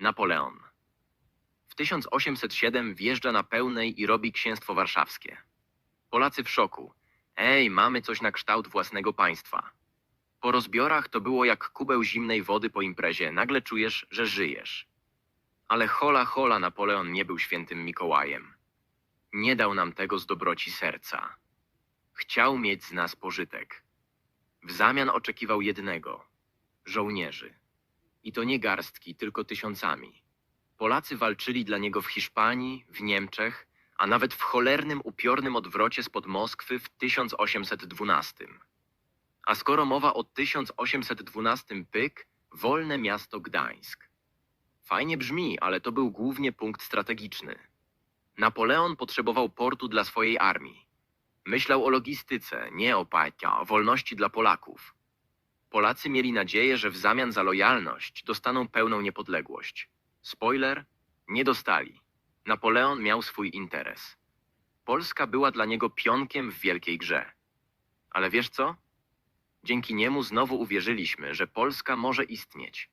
Napoleon. W 1807 wjeżdża na pełnej i robi księstwo warszawskie. Polacy w szoku. Ej, mamy coś na kształt własnego państwa. Po rozbiorach to było jak kubeł zimnej wody po imprezie. Nagle czujesz, że żyjesz. Ale hola hola Napoleon nie był świętym Mikołajem. Nie dał nam tego z dobroci serca. Chciał mieć z nas pożytek. W zamian oczekiwał jednego żołnierzy. I to nie garstki, tylko tysiącami. Polacy walczyli dla niego w Hiszpanii, w Niemczech, a nawet w cholernym, upiornym odwrocie spod Moskwy w 1812. A skoro mowa o 1812 pyk, wolne miasto Gdańsk. Fajnie brzmi, ale to był głównie punkt strategiczny. Napoleon potrzebował portu dla swojej armii. Myślał o logistyce, nie o pajka, o wolności dla Polaków. Polacy mieli nadzieję, że w zamian za lojalność dostaną pełną niepodległość. Spoiler, nie dostali. Napoleon miał swój interes. Polska była dla niego pionkiem w wielkiej grze. Ale wiesz co? Dzięki niemu znowu uwierzyliśmy, że Polska może istnieć.